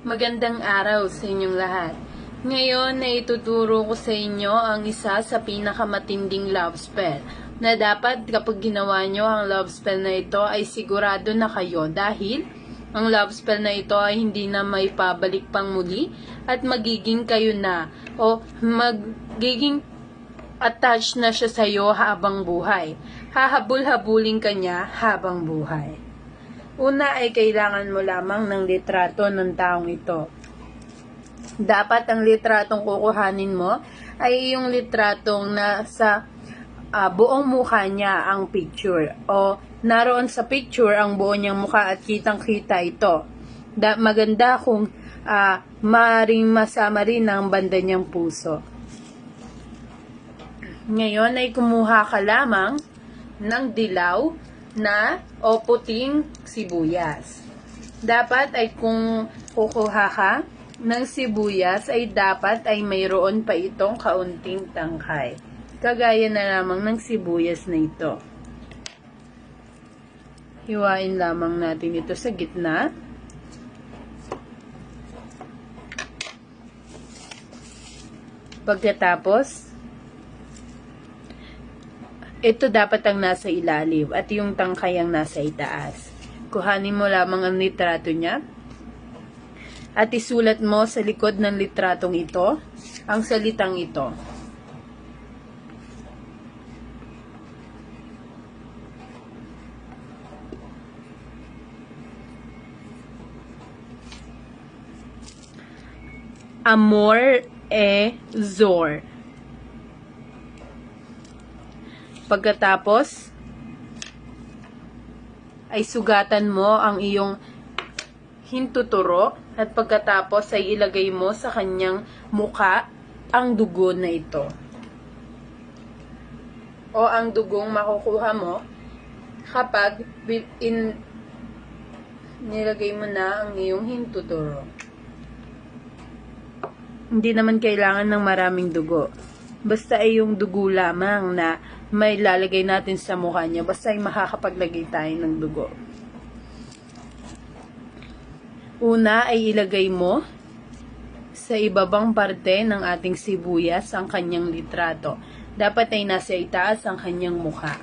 Magandang araw sa inyong lahat. Ngayon na ituturo ko sa inyo ang isa sa pinakamatinding love spell na dapat kapag ginawa nyo ang love spell na ito ay sigurado na kayo dahil ang love spell na ito ay hindi na may pabalik pang muli at magiging kayo na o magiging attached na siya sa iyo habang buhay. Hahabol-habulin ka niya habang buhay. Una ay kailangan mo lamang ng litrato ng taong ito. Dapat ang litratong kukuhanin mo ay yung litratong nasa ah, buong mukha niya ang picture o naroon sa picture ang buo niyang mukha at kitang-kita ito. Da, maganda kung ah, maring masama rin ang banda niyang puso. Ngayon ay kumuha ka lamang ng dilaw na o puting sibuyas. Dapat ay kung kukuha ka ng sibuyas ay dapat ay mayroon pa itong kaunting tangkay. Kagaya na lamang ng sibuyas na ito. Hiwain lamang natin ito sa gitna. Pagkatapos, ito dapat ang nasa ilalim at yung tangkay ang nasa itaas. Kuhanin mo lamang ang litrato niya at isulat mo sa likod ng litratong ito ang salitang ito. Amor e Zor. Pagkatapos, ay sugatan mo ang iyong hintuturo at pagkatapos ay ilagay mo sa kanyang muka ang dugo na ito. O ang dugong makukuha mo kapag in, nilagay mo na ang iyong hintuturo. Hindi naman kailangan ng maraming dugo. Basta ay yung dugo lamang na may lalagay natin sa mukha niya. Basta ay makakapaglagay tayo ng dugo. Una ay ilagay mo sa ibabang parte ng ating sibuyas ang kanyang litrato. Dapat ay nasa itaas ang kanyang mukha.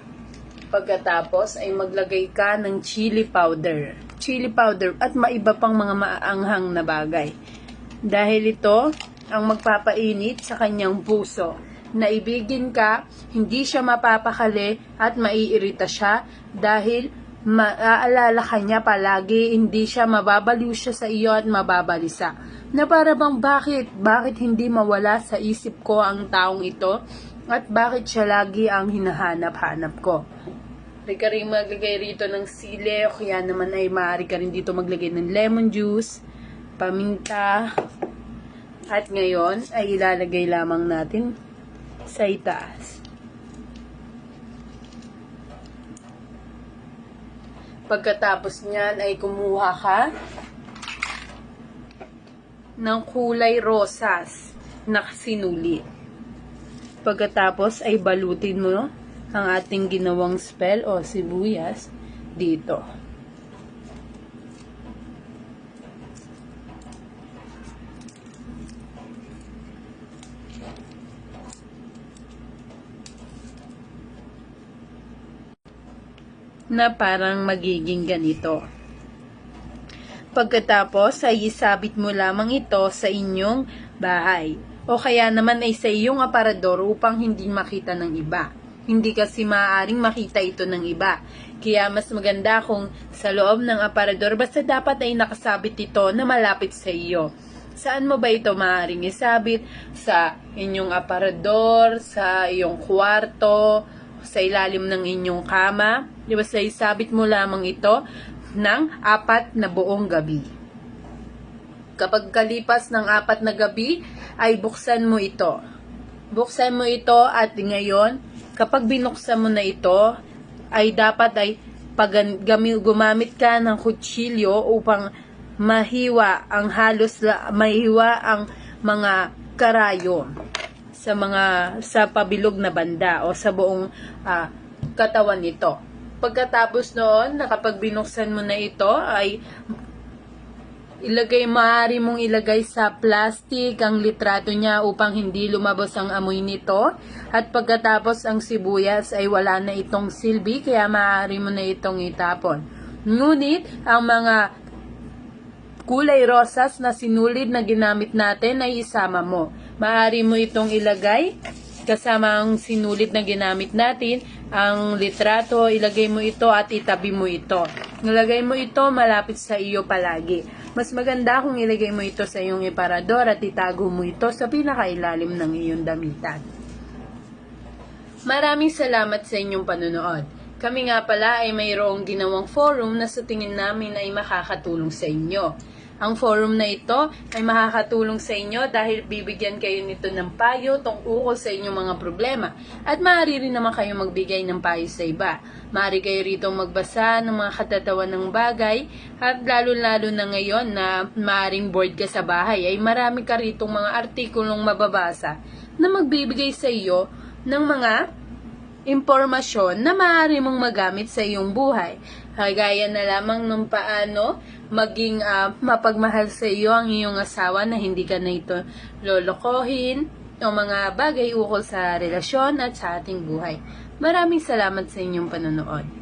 Pagkatapos ay maglagay ka ng chili powder. Chili powder at maiba pang mga maanghang na bagay. Dahil ito ang magpapainit sa kanyang puso. Naibigin ka, hindi siya mapapakali at maiirita siya dahil maaalala ka niya palagi, hindi siya mababaliw siya sa iyo at mababalisa. Na para bang bakit? Bakit hindi mawala sa isip ko ang taong ito? At bakit siya lagi ang hinahanap-hanap ko? Maaari ka rin maglagay rito ng sili o kaya naman ay maaari ka rin dito maglagay ng lemon juice, paminta, at ngayon ay ilalagay lamang natin sa itaas. Pagkatapos niyan ay kumuha ka ng kulay rosas na sinulit. Pagkatapos ay balutin mo ang ating ginawang spell o sibuyas dito. Na parang magiging ganito. Pagkatapos ay isabit mo lamang ito sa inyong bahay o kaya naman ay sa iyong aparador upang hindi makita ng iba. Hindi kasi maaaring makita ito ng iba. Kaya mas maganda kung sa loob ng aparador basta dapat ay nakasabit ito na malapit sa iyo. Saan mo ba ito maaaring isabit? Sa inyong aparador, sa iyong kwarto, sa ilalim ng inyong kama. Di ba sa isabit mo lamang ito ng apat na buong gabi. Kapag kalipas ng apat na gabi, ay buksan mo ito. Buksan mo ito at ngayon, kapag binuksan mo na ito, ay dapat ay pag gami- gumamit ka ng kutsilyo upang mahiwa ang halos mahiwa ang mga karayo sa mga sa pabilog na banda o sa buong ah, katawan nito. Pagkatapos noon, na kapag binuksan mo na ito, ay Ilagay, maaari mong ilagay sa plastic ang litrato niya upang hindi lumabas ang amoy nito. At pagkatapos ang sibuyas ay wala na itong silbi, kaya maaari mo na itong itapon. Ngunit, ang mga kulay rosas na sinulid na ginamit natin ay isama mo. Maaari mo itong ilagay kasama ang sinulid na ginamit natin, ang litrato, ilagay mo ito at itabi mo ito. Nilagay mo ito malapit sa iyo palagi. Mas maganda kung ilagay mo ito sa iyong iparador at itago mo ito sa pinakailalim ng iyong damitan. Maraming salamat sa inyong panonood. Kami nga pala ay mayroong ginawang forum na sa tingin namin ay makakatulong sa inyo. Ang forum na ito ay makakatulong sa inyo dahil bibigyan kayo nito ng payo tungkol sa inyong mga problema at maaari rin naman kayo magbigay ng payo sa iba. Maaari kayo rito magbasa ng mga katatawan ng bagay at lalo-lalo na ngayon na maaring bored ka sa bahay ay marami ka ritong mga artikulong mababasa na magbibigay sa iyo ng mga impormasyon na maaari mong magamit sa iyong buhay. Kagaya na lamang ng paano maging ah, mapagmahal sa iyo ang iyong asawa na hindi ka na ito lolokohin o mga bagay ukol sa relasyon at sa ating buhay. Maraming salamat sa inyong panonood.